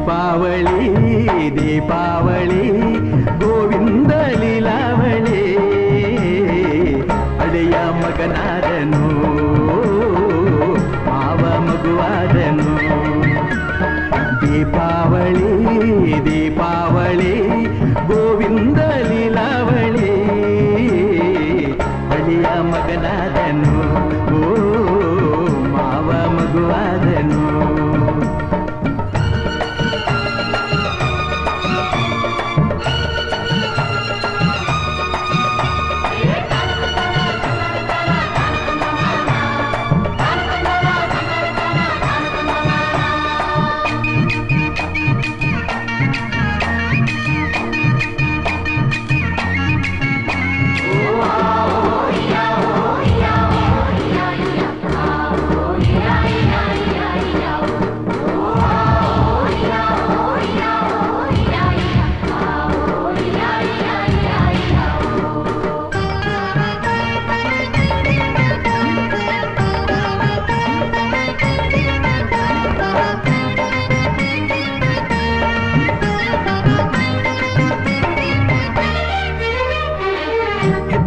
ದೀಪಾವಳಿ ದೀಪಾವಳಿ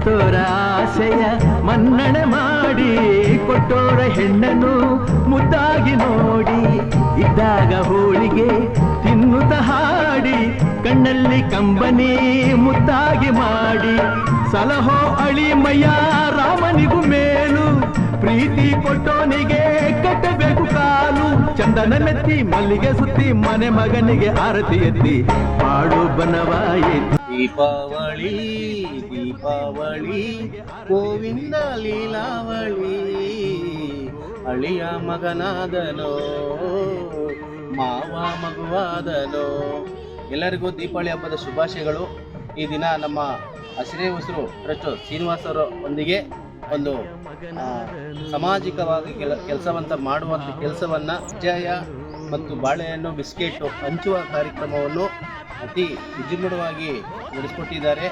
ಹೆತ್ತೋರ ಆಸೆಯ ಮನ್ನಣೆ ಮಾಡಿ, ಕೊಟ್ಟೋರ ಹೆಣ್ಣನ್ನು ಮುದ್ದಾಗಿ ನೋಡಿ, ಇದ್ದಾಗ ಹೋಳಿಗೆ ತಿನ್ನುತ್ತ ಹಾಡಿ, ಕಣ್ಣಲ್ಲಿ ಕಂಬನಿ ಮುದ್ದಾಗಿ ಮಾಡಿ, ಸಲಹೋ ಮಯ ರಾಮನಿಗೂ ಮೇಲು, ಪ್ರೀತಿ ಕೊಟ್ಟೋನಿಗೆ ಕಟ್ಟಬೇಕು ಕಾಲು, ಚಂದನ ಮೆತ್ತಿ ಮಲ್ಲಿಗೆ ಸುತ್ತಿ ಮನೆ ಮಗನಿಗೆ ಆರತಿ ಎತ್ತಿ, ಪಾಡು ಬನವಾಯಿತು ದೀಪಾವಳಿ ದೀಪಾವಳಿ, ಗೋವಿಂದ ಲೀಲಾವಳಿ, ಅಳಿಯ ಮಗನಾದನೋ, ಮಾವ ಮಗುವಾದನೋ. ಎಲ್ಲರಿಗೂ ದೀಪಾವಳಿ ಹಬ್ಬದ ಶುಭಾಶಯಗಳು. ಈ ದಿನ ನಮ್ಮ ಹಸಿರೇ ಉಸಿರು ಟ್ರಸ್ಟ್ ಶ್ರೀನಿವಾಸ್ ಅವರ ಒಂದಿಗೆ ಒಂದು ಸಾಮಾಜಿಕವಾಗಿ ಕೆಲ, ಕೆಲಸವಂತ ಮಾಡುವಂಥ ಕೆಲಸವನ್ನು ಜಯ ಮತ್ತು ಬಾಳೆಹಣ್ಣು, ಬಿಸ್ಕೆಟ್, ಹಂಚುವ ಕಾರ್ಯಕ್ರಮವನ್ನು ಅತಿ ವಿಜೃಂಭಣವಾಗಿ ನಡೆಸಿಕೊಟ್ಟಿದ್ದಾರೆ.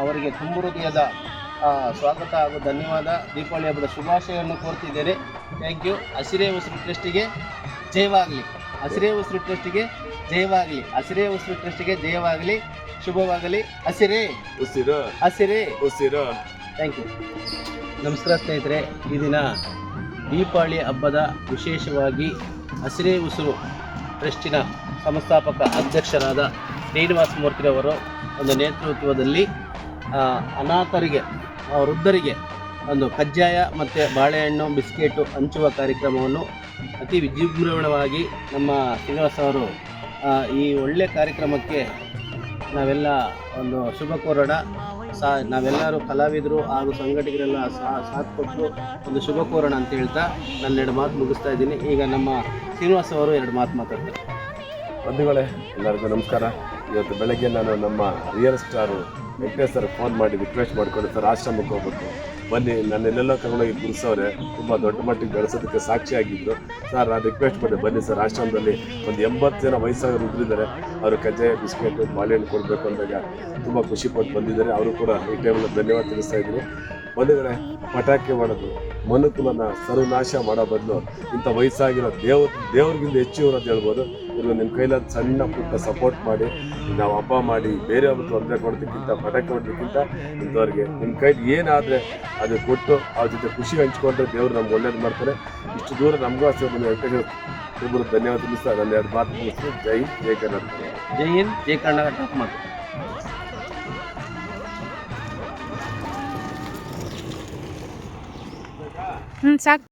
ಅವರಿಗೆ ತುಂಬ ಹೃದಯದ ಸ್ವಾಗತ ಹಾಗೂ ಧನ್ಯವಾದ. ದೀಪಾವಳಿ ಹಬ್ಬದ ಶುಭಾಶಯವನ್ನು ಕೋರ್ತಿದ್ದೇನೆ. ಥ್ಯಾಂಕ್ ಯು ಹಸಿರೇ ಉಸಿರು ಟ್ರಸ್ಟಿಗೆ ಜಯವಾಗಲಿ. ಹಸಿರೇ ಉಸಿರು ಟ್ರಸ್ಟಿಗೆ ಜಯವಾಗಲಿ. ಹಸಿರೇ ಉಸಿರು ಟ್ರಸ್ಟಿಗೆ ಜಯವಾಗಲಿ. ಶುಭವಾಗಲಿ. ಹಸಿರೇ ಉಸಿರು. ಹಸಿರೇ ಉಸಿರು. ಥ್ಯಾಂಕ್ ಯು ನಮಸ್ಕಾರ ಸ್ನೇಹಿತರೆ ಈ ದಿನ ದೀಪಾವಳಿ ಹಬ್ಬದ ವಿಶೇಷವಾಗಿ ಹಸಿರೇ ಉಸಿರು ಟ್ರಸ್ಟಿನ ಸಂಸ್ಥಾಪಕ ಅಧ್ಯಕ್ಷರಾದ ಶ್ರೀನಿವಾಸ ಮೂರ್ತಿರವರು ಒಂದು ನೇತೃತ್ವದಲ್ಲಿ ಅನಾಥರಿಗೆ ವೃದ್ಧರಿಗೆ ಒಂದು ಕಜ್ಜಾಯ ಮತ್ತು ಬಾಳೆಹಣ್ಣು, ಬಿಸ್ಕೆಟು ಹಂಚುವ ಕಾರ್ಯಕ್ರಮವನ್ನು ಅತಿ ವಿಜೃಂಭಣವಾಗಿ ನಮ್ಮ ಶ್ರೀನಿವಾಸ ಅವರು ಈ ಒಳ್ಳೆಯ ಕಾರ್ಯಕ್ರಮಕ್ಕೆ ನಾವೆಲ್ಲ ಒಂದು ಶುಭ ಕೋರೋಣ. ಸಾ, ನಾವೆಲ್ಲರೂ ಕಲಾವಿದರು ಹಾಗೂ ಸಂಘಟಕರೆಲ್ಲ ಸಾಥ್ ಕೊಟ್ಟು ಒಂದು ಶುಭ ಕೋರೋಣ ಅಂತ ಹೇಳ್ತಾ ನನ್ನ ಎರಡು ಮಾತು ಮುಗಿಸ್ತಾ ಇದ್ದೀನಿ. ಈಗ ನಮ್ಮ ಶ್ರೀನಿವಾಸ ಅವರು ಎರಡು ಮಾತು ಮಾತಾಡ್ತಾರೆ. ಬಂಧುಗಳೇ, ಎಲ್ಲರಿಗೂ ನಮಸ್ಕಾರ. ಇವತ್ತು ಬೆಳಗ್ಗೆ ನಾನು ನಮ್ಮ real star Venkatesh sir phone ಮಾಡಿ ರಿಕ್ವೆಸ್ಟ್ ಮಾಡಿಕೊಂಡು ಸರ್ ಆಶ್ರಮಕ್ಕೆ ಹೋಗ್ಬೇಕು. ಬನ್ನಿ ನನ್ನೆಲ್ಲೆಲ್ಲೋ ಕರ್ಕೊಂಡೋಗಿ ಗುರುಸವ್ರೆ, ತುಂಬ ದೊಡ್ಡ ಮಟ್ಟಿಗೆ ಬೆಳೆಸೋದಕ್ಕೆ ಸಾಕ್ಷಿಯಾಗಿದ್ದರು ಸರ್ ನಾನು ರಿಕ್ವೆಸ್ಟ್ ಮಾಡಿದೆ, ಬನ್ನಿ ಸರ್ ಆಶ್ರಮದಲ್ಲಿ. ಒಂದು ಎಂಬತ್ತು ಜನ ವಯಸ್ಸಾಗಿ ಇದ್ದಿದ್ದಾರೆ. ಅವರು ಕಜ್ಜಾಯ, ಬಿಸ್ಕೆಟ್, ಬಾಳೆಹಣ್ಣು ಕೊಡಬೇಕು ಅಂದಾಗ ತುಂಬ ಖುಷಿಪಟ್ಟು ಬಂದಿದ್ದಾರೆ. ಅವರು ಕೂಡ ಈ ಟೈಮಲ್ಲಿ ಧನ್ಯವಾದ ತಿಳಿಸ್ತಾ ಇದ್ದರು ಬಂಧುಗಳೇ ಪಟಾಕಿ ಮಾಡೋದು ಮನುಕುಲನ ಸರ್ವನಾಶ ಮಾಡೋ ಬದಲು ಇಂಥ ವಯಸ್ಸಾಗಿರೋ ದೇವ್ರ, ದೇವ್ರಿಗಿಂತ ಹೆಚ್ಚು ಇವ್ರು ಅಂತ ಹೇಳ್ಬೋದು. ಇವ್ರಿಗೆ ನಿಮ್ಮ ಕೈಲಾದ ಸಣ್ಣ ಪುಟ್ಟ ಸಪೋರ್ಟ್ ಮಾಡಿ ನಾವು ಹಬ್ಬ ಮಾಡಿ ಬೇರೆಯವ್ರ ತೊಂದರೆ ಕೊಡೋದಕ್ಕಿಂತ ಪಟಾಕಿ ಕೊಡೋದಕ್ಕಿಂತ ಇಂಥವ್ರಿಗೆ ನಿಮ್ಮ ಕೈಲಿ ಏನಾದರೆ ಅದು ಕೊಟ್ಟು ಅವ್ರ ಜೊತೆ ಖುಷಿ ಹಂಚ್ಕೊಂಡ್ರೆ ದೇವರು ನಮ್ಗೆ ಒಳ್ಳೇದು ಮಾಡ್ತಾರೆ. ಇಷ್ಟು ದೂರ ನಮಗೂ ಅಷ್ಟೇ ಬಂದು ವೆಂಕಟೇಶ್ವರ ಒಬ್ಬರು ಧನ್ಯವಾದ ತಿಳಿಸ್ತಾ ನನ್ನ ಎರಡು ಮಾತು ಮುಗಿಸ್ತು ಜೈ ಜೈ ಕರ್ನಾಟಕ. ಜೈ ಹಿಂದ್ ಜೈ ಕರ್ನಾಟಕ. ಮಾತು ಹ್ಞೂ ಸಾಕು.